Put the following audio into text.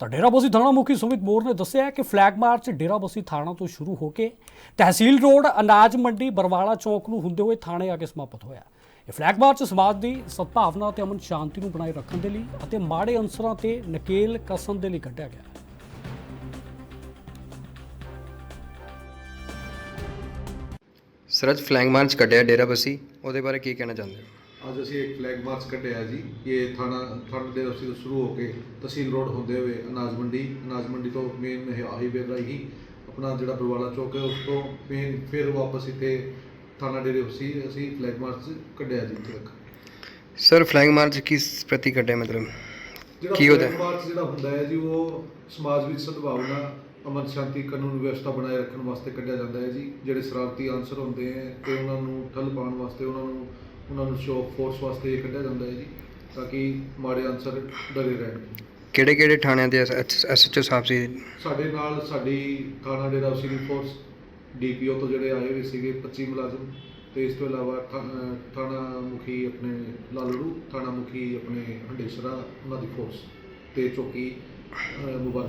ਤਾਂ ਡੇਰਾਬੱਸੀ ਥਾਣਾ ਮੁਖੀ ਸੁਮਿਤ ਮੋਰ ਨੇ ਦੱਸਿਆ ਕਿ ਫਲੈਗ ਮਾਰਚ ਡੇਰਾਬੱਸੀ ਥਾਣਾ ਤੋਂ ਸ਼ੁਰੂ ਹੋ ਕੇ ਤਹਿਸੀਲ ਰੋਡ, ਅਨਾਜ ਮੰਡੀ, ਬਰਵਾਲਾ ਚੌਕ ਨੂੰ ਹੁੰਦੇ ਹੋਏ ਥਾਣੇ ਆ ਕੇ ਸਮਾਪਤ ਹੋਇਆ। ਇਹ ਫਲੈਗ ਮਾਰਚ ਸਮਾਜ ਦੀ ਸਦਭਾਵਨਾ ਤੇ ਅਮਨ ਸ਼ਾਂਤੀ ਨੂੰ ਬਣਾਈ ਰੱਖਣ ਦੇ ਲਈ ਅਤੇ ਮਾੜੇ ਅਨਸਰਾਂ ਤੇ ਨਕੇਲ ਕਸਣ ਦੇ ਲਈ ਕੱਢਿਆ ਗਿਆ। ਸਰਜ ਅੱਜ ਮਾਰਚ ਕੱਢਿਆ ਡੇਰਾਬੱਸੀ ਉਹਦੇ ਬਾਰੇ ਕੀ ਕਹਿਣਾ ਚਾਹੁੰਦੇ ਹੋ? ਅੱਜ ਅਸੀਂ ਇੱਕ ਫਲੈਗ ਮਾਰਚ ਕੱਢਿਆ ਜੀ ਇਹ ਥਾਣਾ ਥਾਣਾ ਦੇ ਰਸਤੇ ਤੋਂ ਸ਼ੁਰੂ ਹੋ ਕੇ ਤਹਿਸੀਲ ਰੋਡ ਹੁੰਦੇ ਹੋਏ ਅਨਾਜ ਮੰਡੀ ਅਨਾਜ ਮੰਡੀ ਤੋਂ ਮੇਨ ਹਾਈਵੇ ਰਾਹੀਂ ਆਪਣਾ ਜਿਹੜਾ ਬਰਵਾਲਾ ਚੌਕ ਹੈ ਉਸ ਤੋਂ ਮੇਨ ਫਿਰ ਵਾਪਸ ਇੱਥੇ ਥਾਣਾ ਡੇਰੇ ਸੀ ਅਸੀਂ ਫਲੈਗ ਮਾਰਚ ਕੱਢਿਆ ਜੀ ਇੱਥੇ ਤੱਕ। ਸਰ ਫਲੈਂਗ ਮਾਰਚ ਕਿਸ ਪ੍ਰਤੀ ਕੱਢਿਆ ਮਤਲਬ? ਕੀ ਉਹਦਾ? ਫਲੈਗ ਮਾਰਚ ਜਿਹੜਾ ਹੁੰਦਾ ਹੈ ਜੀ ਉਹ ਸਮਾਜ ਵਿੱਚ ਸਦਭਾਵਨਾ ਅਮਨ ਸ਼ਾਂਤੀ ਕਾਨੂੰਨ ਵਿਵਸਥਾ ਬਣਾਏ ਰੱਖਣ ਵਾਸਤੇ ਕੱਢਿਆ ਜਾਂਦਾ ਹੈ ਜੀ ਜਿਹੜੇ ਸ਼ਰਾਰਤੀ ਅਨਸਰ ਹੁੰਦੇ ਹੈ ਤੇ ਉਹਨਾਂ ਨੂੰ ਠੱਲ ਪਾਉਣ ਵਾਸਤੇ ਉਹਨਾਂ ਨੂੰ ਉਹਨਾਂ ਨੂੰ ਸ਼ੋਅ ਫੋਰਸ ਵਾਸਤੇ ਇਹ ਕੱਢਿਆ ਜਾਂਦਾ ਹੈ ਜੀ ਤਾਂ ਕਿ ਮਾੜੇ ਅਨਸਰ ਡਰੇ ਰਹਿਣ। ਕਿਹੜੇ ਕਿਹੜੇ ਥਾਣਿਆਂ ਦੇ ਐਸਐਚਓ ਸਾਹਿਬ ਸੀ? ਸਾਡੇ ਨਾਲ ਸਾਡੀ ਥਾਣਾ ਡੇਰਾ ਸਿਟੀ ਫੋਰਸ ਡੀਪੀਓ ਤੋਂ ਜਿਹੜੇ ਆਏ ਹੋਏ ਸੀਗੇ 25 ਮੁਲਾਜ਼ਮ ਤੇ ਇਸ ਤੋਂ ਇਲਾਵਾ ਥਾਣਾ ਮੁਖੀ ਆਪਣੇ ਲਾਲੜੂ ਥਾਣਾ ਮੁਖੀ ਆਪਣੇ ਹੰਡੇਸਰਾ ਉਹਨਾਂ ਦੀ ਫੋਰਸ ਤੇ ਚੌਕੀ ਮੁਬਾਰਕ